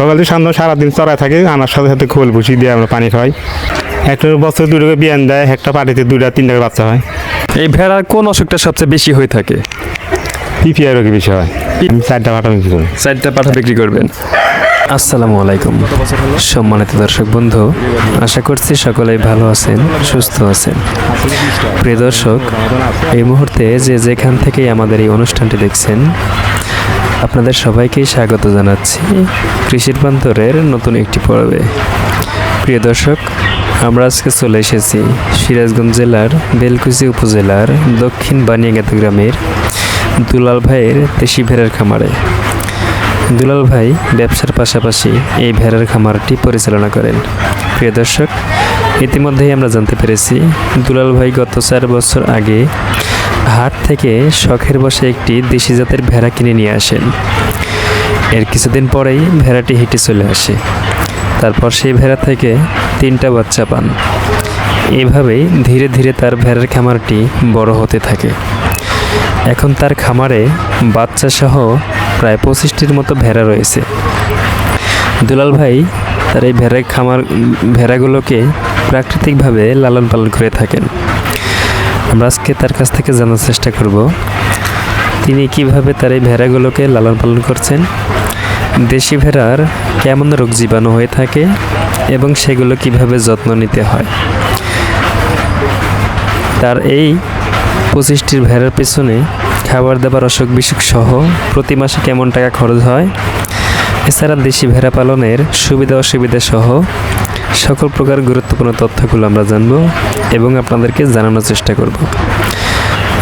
সকালে সন্ধ্যা সারাদিন চড়ায় থাকে আমার সাথে সাথে খোল ভুসি দিয়ে আমরা পানি খাওয়াই একটা বছর দুটো করে বিয়ান দেয় একটা পাটিতে দুটা তিনটা করে বাচ্চা হয়। এই ভেড়ার কোন অসুখটা সবচেয়ে বেশি হয়ে থাকে? পিপিআই রোগী বেশি হয়। আমি চারটা পাটা বিক্রি করি। চারটা পাঠা বিক্রি করবেন। আসসালামু আলাইকুম। সম্মানিত দর্শক বন্ধু আশা করছি সকলেই ভালো আছেন সুস্থ আছেন। প্রিয় দর্শক এই মুহূর্তে যে যেখান থেকেই আমাদের এই অনুষ্ঠানটি দেখছেন আপনাদের সবাইকেই স্বাগত জানাচ্ছি কৃষির প্রান্তরের নতুন একটি পর্বে। প্রিয় দর্শক, আমরা আজকে চলে এসেছি সিরাজগঞ্জ জেলার বেলকুচি উপজেলার দক্ষিণ বানিয়াগাতি গ্রামের দুলাল ভাইয়ের দেশি ভেড়ার খামারে। দুলাল ভাই ব্যবসার পাশাপাশি এই ভেড়ার খামারটি পরিচালনা করেন। প্রিয় দর্শক, ইতিমধ্যেই আমরা জানতে পেরেছি, দুলাল ভাই গত চার বছর আগে হাট থেকে শখের বসে একটি দেশি জাতের ভেড়া কিনে নিয়ে আসেন। এর কিছুদিন পরেই ভেড়াটি হেঁটে চলে আসে। তারপর সেই ভেড়া থেকে তিনটা বাচ্চা পান। এভাবেই ধীরে ধীরে তার ভেড়ার খামারটি বড় হতে থাকে। এখন তার খামারে বাচ্চা সহ প্রায় পঁচিশটির মতো ভেড়া রয়েছে। দুলাল ভাই তার এই ভেড়ার খামার, ভেড়াগুলোকে প্রাকৃতিকভাবে লালন পালন করে থাকেন। আমরা আজকে তার কাছ থেকে জানার চেষ্টা করব। তিনি কীভাবে তার এই ভেড়াগুলোকে লালন পালন করছেন, দেশি ভেড়ার কেমন রোগ জীবাণু হয়ে থাকে এবং সেগুলো কীভাবে যত্ন নিতে হয়। তার এই পঁচিশটির ভেড়ার পেছনে খাবার দাবার, অসুখ বিসুখ সহ প্রতি মাসে কেমন টাকা খরচ হয়, এছাড়া দেশি ভেড়া পালনের সুবিধা অসুবিধা সহ সকল প্রকার গুরুত্বপূর্ণ তথ্যগুলো আমরা জানব এবং আপনাদেরকে জানানোর চেষ্টা করব।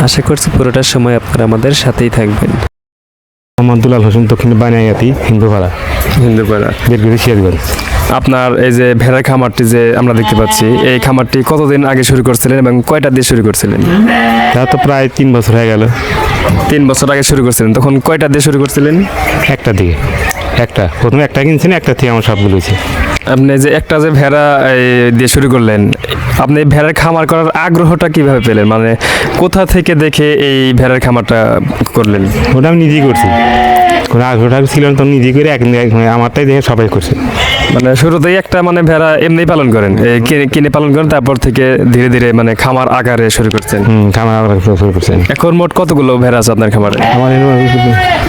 আশা করছি পুরোটা সময় আপনারা আমাদের সাথেই থাকবেন। মোহাম্মদ দুলাল হোসেন দক্ষিণ বানিয়াতি হিন্দুপাড়া। হিন্দুপাড়া। বেলগুড়ি সিরাজগঞ্জ আপনার এই যে ভেড়ার খামারটি যে আমরা দেখতে পাচ্ছি এই খামারটি কতদিন আগে শুরু করছিলেন এবং কয়টা দিয়ে শুরু করছিলেন? তা তো প্রায় তিন বছর হয়ে গেল। তিন বছর আগে শুরু করছিলেন তখন কয়টা দিয়ে শুরু করছিলেন? একটা দিয়ে। একটা। প্রথমে একটা কিনছেন একটা থেকে আমার সবগুলো হয়েছে। আপনি যে একটা যে ভেড়া দিয়ে শুরু করলেন আপনি ভেড়ার খামার করার আগ্রহটা কীভাবে পেলেন? মানে কোথা থেকে দেখে এই ভেড়ার খামারটা করলেন? ওটা আমি নিজেই করছি। কোনো আগ্রহটা ছিল না তো নিজে করে এক এক- আমারটাই দেখে সবাই করছে। মানে শুরুতেই একটা মানে ভেড়া এমনি পালন করেন কিনে পালন করেন তারপর থেকে ধীরে ধীরে মানে খামার আকারে শুরু করছেন। খামার আবার শুরু করছেন। এখন মোট কতগুলো ভেড়া আছে আপনার খামারে? আমার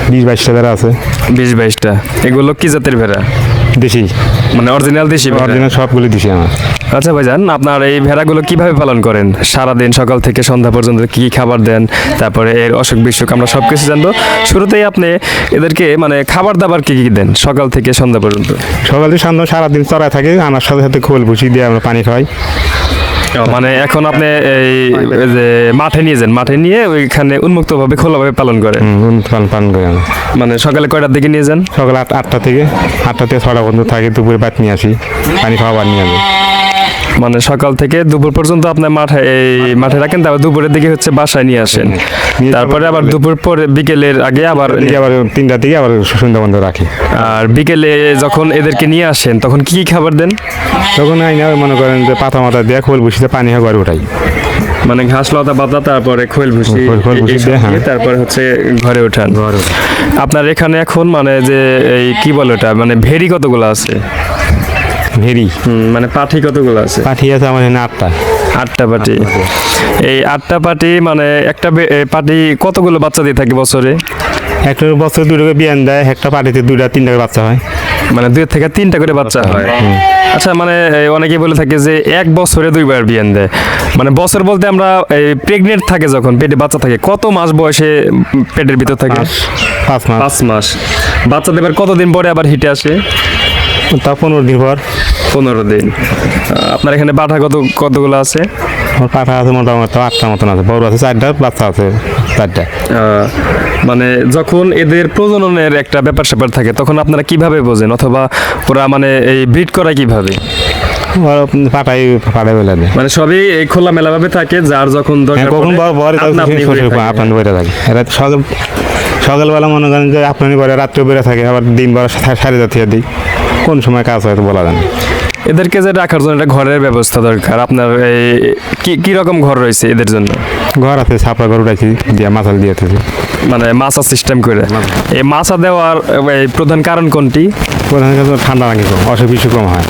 বিশ বাইশটা যারা আছে। বিশ বাইশটা। এগুলো কি জাতের ভেড়া? দেশি? মানে অরিজিনাল দেশি অরিজিনাল সবগুলো দেশি আমার। আচ্ছা ভাইজান আপনার এই ভেড়াগুলো কীভাবে পালন করেন? সারাদিন সকাল থেকে সন্ধ্যা পর্যন্ত কি কি খাবার দেন? তারপরে এর অসুখ বিসুখ আমরা সব কিছু জানব। শুরুতেই আপনি এদেরকে মানে খাবার দাবার কি কি দেন সকাল থেকে সন্ধ্যা পর্যন্ত? সকালে সন্ধ্যা সারাদিন চড়ায় থাকে আমার সাথে সাথে খোল ভুসি দিয়ে আমরা পানি খাওয়াই। মানে এখন আপনি এই যে মাঠে নিয়ে যান মাঠে নিয়ে ওইখানে উন্মুক্তভাবে খোলাভাবে পালন করেন? পালন পালন করি মানে সকালে কয়টার দিকে নিয়ে যান? সকাল আট আটটা থেকে আটটা থেকে ছটা পর্যন্ত থাকে দুপুরে ভাত নিয়ে আসি পানি খাওয়াবার নিয়ে আসি। মানে সকাল থেকে দুপুর পর্যন্ত আপনার মাঠে এই মাঠে রাখেন তারপর দুপুরের দিকে হচ্ছে বাসায় নিয়ে আসেন। তারপরে আবার দুপুর পরে বিকেলের আগে আবার আবার তিনটার দিকে আবার সন্ধ্যা বন্ধ রাখি। আর বিকেলে যখন এদেরকে নিয়ে আসেন তখন কি কি খাবার দেন? তখন আইনা মনে করেন যে পাতা মাথা দিয়ে খোল ভুসিতে পানি ঘরে উঠাই মানে ঘাস লতা পাতা তারপরে খোল ভুসি হ্যাঁ। তারপরে হচ্ছে ঘরে ওঠান। আপনার এখানে এখন মানে যে এই কি বলে ওটা মানে ভেরি কতগুলো আছে? ভেরি। মানে পাঠি কতগুলো আছে? পাঠি আছে আমার এখানে আটটা। আটটা পাটি এই আটটা পাটি মানে একটা পাটি কতগুলো বাচ্চা দিয়ে থাকে বছরে? একটা বছর দুটো করে বিয়ান দেয় একটা পাটিতে দুটা তিনটা করে বাচ্চা হয়। মানে দুই থেকে তিনটা করে বাচ্চা হয়। আচ্ছা মানে অনেকে বলে থাকে যে এক বছরে দুইবার বিয়ান দেয়। মানে বছর বলতে আমরা প্রেগনেন্ট থাকে যখন পেটে বাচ্চা থাকে কত মাস বয়সে পেটের ভিতর থাকে? পাঁচ পাঁচ মাস। পাঁচ মাস। বাচ্চা দেবার কতদিন পরে আবার হিটে আসে? তা পনেরো দিন পর। পনেরো দিন। আপনার এখানে পাঠা কত কতগুলো আছে? আমার পাঠা আছে মোটামুটি আটটা মতন আছে। বড় আছে চারটা বাচ্চা আছে চারটা। মানে যখন এদের প্রজননের একটা ব্যাপার স্যাপার থাকে তখন আপনারা কীভাবে বোঝেন? অথবা ওরা মানে এই ব্রিড করা কীভাবে? ওরা পাঠাই পাঠাই বলে মানে সবই এই খোলা মেলা ভাবে থাকে যার যখন হ্যাঁ, দরকার কখন বড় বড়। আপনার বেড়ে থাকে। সকাল সকালবেলা মনে করেন যে আপনারই করে রাত্রে বেড়ে থাকে আবার দিন বড় সাড়ে জাতীয় দিই। কোন সময় কাজ হয়তো বলা যায় না। এদেরকে যে রাখার জন্য একটা ঘরের ব্যবস্থা দরকার আপনার এই কি কি রকম ঘর রয়েছে এদের জন্য? ঘর আছে ছাপড়া ঘর উঠাইছি দিয়া মাছাল দিয়ে মানে মাছা সিস্টেম করে। এই মাছা দেওয়ার এই প্রধান কারণ কোনটি? প্রধান হলো ঠান্ডা লাগে অসুখ বিসুখ কম হয়।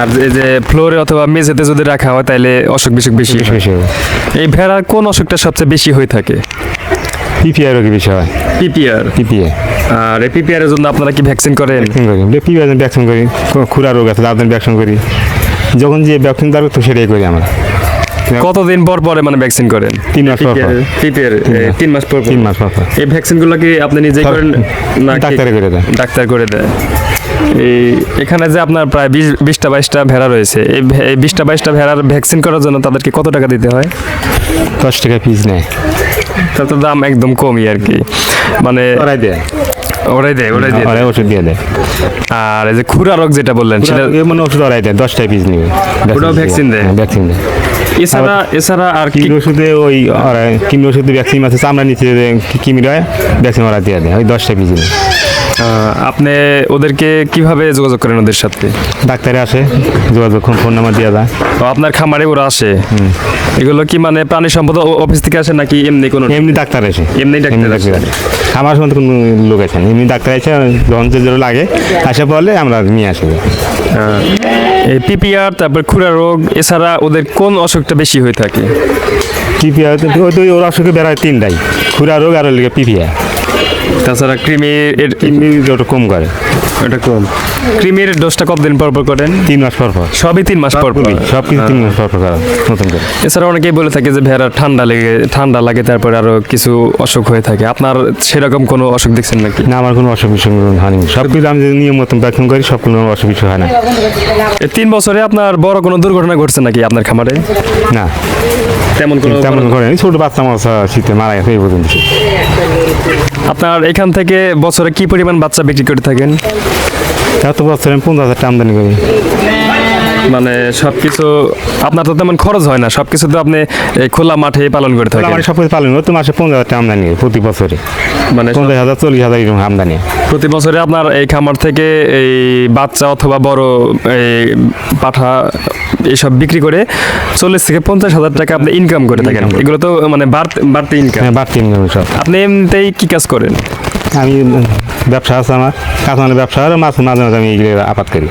আর এই যে ফ্লোরে অথবা মেঝেতে যদি রাখা হয় তাহলে অসুখ বিসুখ বেশি। এই ভেড়ার কোন অসুখটা সবচেয়ে বেশি হয়ে থাকে? পিপিআই রোগী বিষয়। পিপিআর পিপিএ আর এই পিপিআর এর জন্য আপনারা কি ভ্যাকসিন করেন? পিপিআই ভ্যাকসিন করি। খুরা রোগ আছে দাঁতের ভ্যাকসিন করি। যখন যে ভ্যাকসিন দরকার তো সেটাই করি আমরা। কতদিন পর পরে মানে ভ্যাকসিন করেন? তিন মাস পর। পিপিআর তিন মাস। পর। তিন মাস পর। এই ভ্যাকসিনগুলো কি আপনি নিজে করেন না কি- ডাক্তারে করে দেয়। ডাক্তার করে দেয়? এই এখানে যে আপনার প্রায় বিশ বিশটা বাইশটা ভেড়া রয়েছে এই বিশটা বাইশটা ভেড়ার ভ্যাকসিন করার জন্য তাদেরকে কত টাকা দিতে হয়? দশ টাকা পিস নেয়। তার তো দাম একদম কমই আর কি। মানে ওরাই দেয়। ওরাই দেয় ওরাই দেয়। ওরাই ওষুধ দিয়ে দেয়। আর এই যে খুরা রোগ যেটা বললেন সেটা মানে ওষুধ ওরাই দেয় দশটাই পিস নিবে ওটাও ভ্যাকসিন দেয়? ভ্যাকসিন দেয়? এছাড়া এছাড়া আর কি ওষুধে ওই কিমি ওষুধে ভ্যাকসিন আছে চামড়া নিচে কিমি রয় ভ্যাকসিন ওরা দিয়ে দেয় ওই দশটা পিস নেয়। আপনি ওদেরকে কীভাবে যোগাযোগ করেন ওদের সাথে? ডাক্তারে আসে যোগাযোগ ফোন নাম্বার দিয়ে দেয়। তো আপনার খামারে ওরা আসে? এগুলো কি মানে প্রাণী সম্পদ অফিস থেকে আসে নাকি এমনি কোনো এমনি ডাক্তার এসে এমনি ডাক্তার আসে। আসে। আমার সময় কোনো লোক আছে না। এমনি ডাক্তার এসে যখন যে যেটা লাগে আসে পড়লে আমরা নিয়ে আসি। এই পিপিআর তারপর খুরা রোগ এছাড়া ওদের কোন অসুখটা বেশি হয়ে থাকে? পিপিআই ওই ওর অসুখে বেড়ায় তিনটাই। খুরা রোগ আর লিগে পিপিআই তাছাড়া ক্রিমি এর এমনি ওটা কম করে। এটা কম। ক্রিমির ডোজটা কতদিন পর পর করেন? তিন মাস পর পর। সবই তিন মাস পর পর? সব কিছু তিন মাস পর পর করা নতুন করে। এছাড়া অনেকেই বলে থাকে যে ভেড়া ঠান্ডা লেগে ঠান্ডা লাগে তারপরে আরও কিছু অসুখ হয়ে থাকে। আপনার সেরকম কোনো অসুখ দেখছেন নাকি? না আমার কোনো অসুখ বিসুখ হয়নি। সব কিছু আমি যে নিয়ম মতন ভ্যাকসিন করি সব কোনো অসুখ বিসুখ হয় না। এই তিন বছরে আপনার বড় কোনো দুর্ঘটনা ঘটছে নাকি আপনার খামারে? না। তেমন কোনো তেমন করে ছোট বাচ্চা মাছা শীতে মারা গেছে এই পর্যন্ত। আপনার এখান থেকে বছরে কি পরিমাণ বাচ্চা বিক্রি করে থাকেন? এত বছর পনেরো হাজার টাকা আমদানি করি। মানে সবকিছু আপনার তো তেমন খরচ হয় না সবকিছু তো আপনি খোলা মাঠে পালন করে থাকেন। আমার সব কিছু পালন করি তো মাসে পনেরো হাজার টাকা আমদানি প্রতি বছরে। মানে পঞ্চাশ হাজার চল্লিশ হাজার এরকম আমদানি প্রতি বছরে আপনার এই খামার থেকে এই বাচ্চা অথবা বড় এই পাঠা এসব বিক্রি করে চল্লিশ থেকে পঞ্চাশ হাজার টাকা আপনি ইনকাম করে থাকেন। এগুলো তো মানে বাড়তি বাড়তি ইনকাম হ্যাঁ বাড়তি সব। আপনি এমনিতেই কি কাজ করেন? আমি ব্যবসা আছে আমার কাঁচামালের ব্যবসা আর মাছ মাঝে মাঝে আমি এগুলো আপাত করি।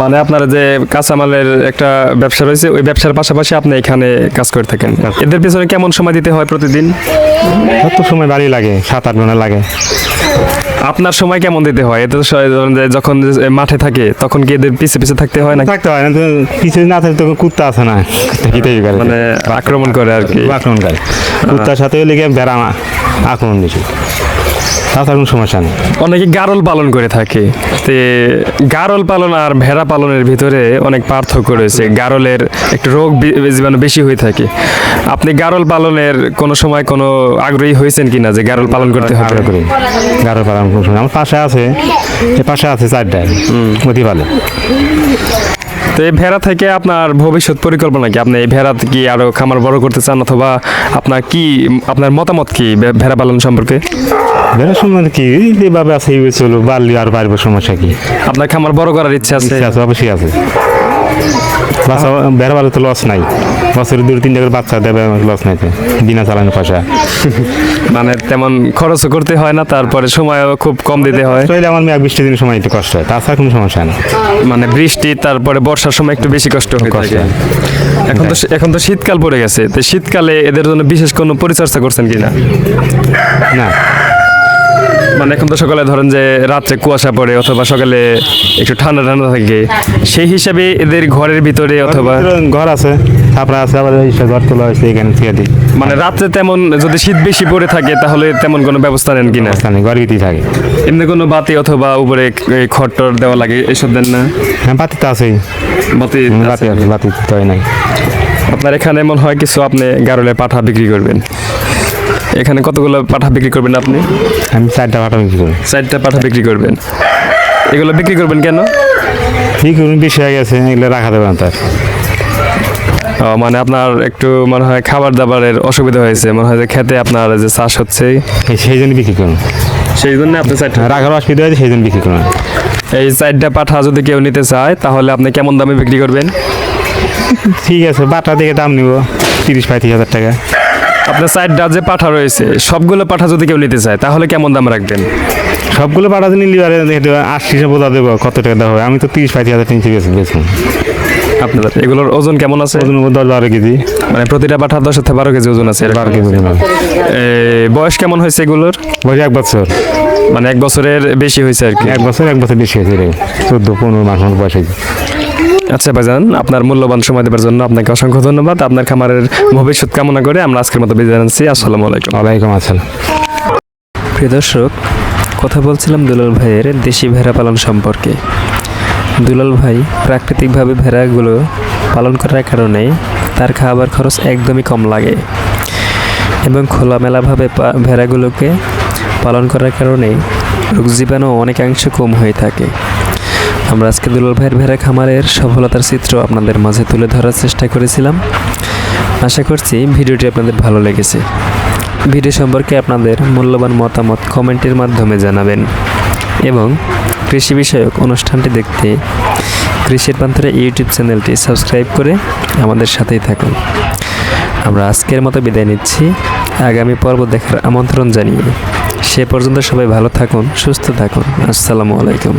মানে আপনার যে কাঁচামালের একটা ব্যবসা রয়েছে ওই ব্যবসার পাশাপাশি আপনি এখানে কাজ করে থাকেন। এদের পিছনে কেমন সময় দিতে হয় প্রতিদিন? কত সময় বাড়ি লাগে সাত আট ঘণ্টা লাগে। আপনার সময় কেমন দিতে হয়? এতে যখন মাঠে থাকে তখন কি এদের পিছে পিছে থাকতে হয় না থাকতে হয় না কিছু না থাকলে তখন কুত্তা আছে না মানে আক্রমণ করে আর কি। আক্রমণ করে। কুত্তার সাথে লেগে বেড়া আক্রমণ বেশি। তাছাড়া কোনো সমস্যা নেই। অনেকে গারল পালন করে থাকে। তে গারল পালন আর ভেড়া পালনের ভিতরে অনেক পার্থক্য রয়েছে। গারলের একটু রোগ জীবাণু বেশি হয়ে থাকে। আপনি গারল পালনের কোনো সময় কোনো আগ্রহী হয়েছেন কিনা যে গারল পালন করতে হবে? করি গারো পালন কোনো সময় আমার পাশে আছে পাশে আছে চারটায় অতি ভালো তো এই ভেড়া থেকে আপনার ভবিষ্যৎ পরিকল্পনা কি? আপনি এই ভেড়া কি আরও খামার বড় করতে চান অথবা আপনার কি আপনার মতামত কি ভেড়া পালন সম্পর্কে? ভেড়া কি? এইভাবে আছে চলো বাড়লি আর বাড়বে সমস্যা কি? আপনার খামার বড় করার ইচ্ছা আছে অবশ্যই আছে। বাচ্চা বেড়া বাড়ি তো লস নাই। বছরে দু তিনটা করে বাচ্চা দেবে লস নাই বিনা চালানোর পয়সা। মানে তেমন খরচও করতে হয় না তারপরে সময়ও খুব কম দিতে হয়। তাইলে আমার মেয়ে বৃষ্টির দিনের সময় একটু কষ্ট হয় তাছাড়া কোনো সমস্যা না মানে বৃষ্টি তারপরে বর্ষার সময় একটু বেশি কষ্ট হয়ে। এখন তো এখন তো শীতকাল পড়ে গেছে তো শীতকালে এদের জন্য বিশেষ কোনো পরিচর্যা করছেন কিনা? না। মানে এখন তো সকালে ধরেন যে রাত্রে কুয়াশা পড়ে অথবা সকালে একটু ঠান্ডা ঠান্ডা থাকে সেই হিসাবে এদের ঘরের ভিতরে অথবা ঘর আছে ছাপড়া আছে আবার ঘর তোলা হয়েছে এখানে থেকে দিই। মানে রাত্রে তেমন যদি শীত বেশি পড়ে থাকে তাহলে তেমন কোনো ব্যবস্থা নেন কিনা? স্থানে ঘর ভিতরেই থাকে। এমনি কোনো বাতি অথবা উপরে এই খট্টর দেওয়া লাগে এসব দেন না? হ্যাঁ বাতি তো আছেই। বাতি বাতি আছে বাতি তো হয় নাই। আপনার এখানে মনে হয় কিছু আপনি গারলে পাঠা বিক্রি করবেন? এখানে কতগুলো পাঠা বিক্রি করবেন আপনি? আমি চারটা পাঠা বিক্রি করি। চারটা পাঠা বিক্রি করবেন। এগুলো বিক্রি করবেন কেন? ঠিক করুন বেশি হয়ে গেছে এগুলো রাখা দেবে না তার। ও, মানে আপনার একটু মনে হয় খাবার দাবারের অসুবিধা হয়েছে মনে হয় যে খেতে আপনার যে চাষ হচ্ছে। সেই জন্য বিক্রি করুন। সেই জন্য আপনি চারটা রাখার অসুবিধা হয়েছে সেই জন্য বিক্রি করুন। এই চারটা পাঠা যদি কেউ নিতে চায় তাহলে আপনি কেমন দামে বিক্রি করবেন? ঠিক আছে বাটা দিকে দাম নিব তিরিশ পঁয়ত্রিশ হাজার টাকা। আপনার সাইডটা যে পাঠা রয়েছে সবগুলো পাঠা যদি কেউ নিতে চায় তাহলে কেমন দাম রাখবেন? সবগুলো পাঠা যদি নিলে আশি বোঝা দেবো কত টাকা দেওয়া হবে। আমি তো তিরিশ পঁয়ত্রিশ হাজার তিনশো বেশি আপনাদের এগুলোর ওজন কেমন আছে? ওজন দশ বারো কেজি। মানে প্রতিটা পাঠা দশ থেকে বারো কেজি ওজন আছে বারো কেজি বয়স কেমন হয়েছে এগুলোর? বয়স এক বছর। মানে এক বছরের বেশি হয়েছে আর কি। এক বছর এক বছর বেশি হয়েছে চোদ্দ পনেরো মাস বয়স হয়েছে। আচ্ছা ভাইজান আপনার মূল্যবান সময় দেওয়ার জন্য আপনাকে অসংখ্য ধন্যবাদ। আপনার খামারের ভবিষ্যৎ কামনা করে আমরা আজকের মতো বিদায় জানাচ্ছি আসসালামু আলাইকুম। ওয়ালাইকুম আসসালাম। প্রিয় দর্শক কথা বলছিলাম দুলাল ভাইয়ের দেশি ভেড়া পালন সম্পর্কে। দুলাল ভাই প্রাকৃতিকভাবে ভেড়াগুলো পালন করার কারণে তার খাবার খরচ একদমই কম লাগে এবং খোলামেলাভাবে ভেড়াগুলোকে পালন করার কারণে রোগ জীবাণু অনেকাংশে কম হয়ে থাকে। আমরা আজকে দুলাল ভাইয়ের ভেড়া খামারের সফলতার চিত্র আপনাদের মাঝে তুলে ধরার চেষ্টা করেছিলাম। আশা করছি ভিডিওটি আপনাদের ভালো লেগেছে। ভিডিও সম্পর্কে আপনাদের মূল্যবান মতামত কমেন্টের মাধ্যমে জানাবেন এবং কৃষি বিষয়ক অনুষ্ঠানটি দেখতে কৃষির প্রান্তরে ইউটিউব চ্যানেলটি সাবস্ক্রাইব করে আমাদের সাথেই থাকুন। আমরা আজকের মতো বিদায় নিচ্ছি। আগামী পর্ব দেখার আমন্ত্রণ জানিয়ে সে পর্যন্ত সবাই ভালো থাকুন, সুস্থ থাকুন। আসসালামু আলাইকুম।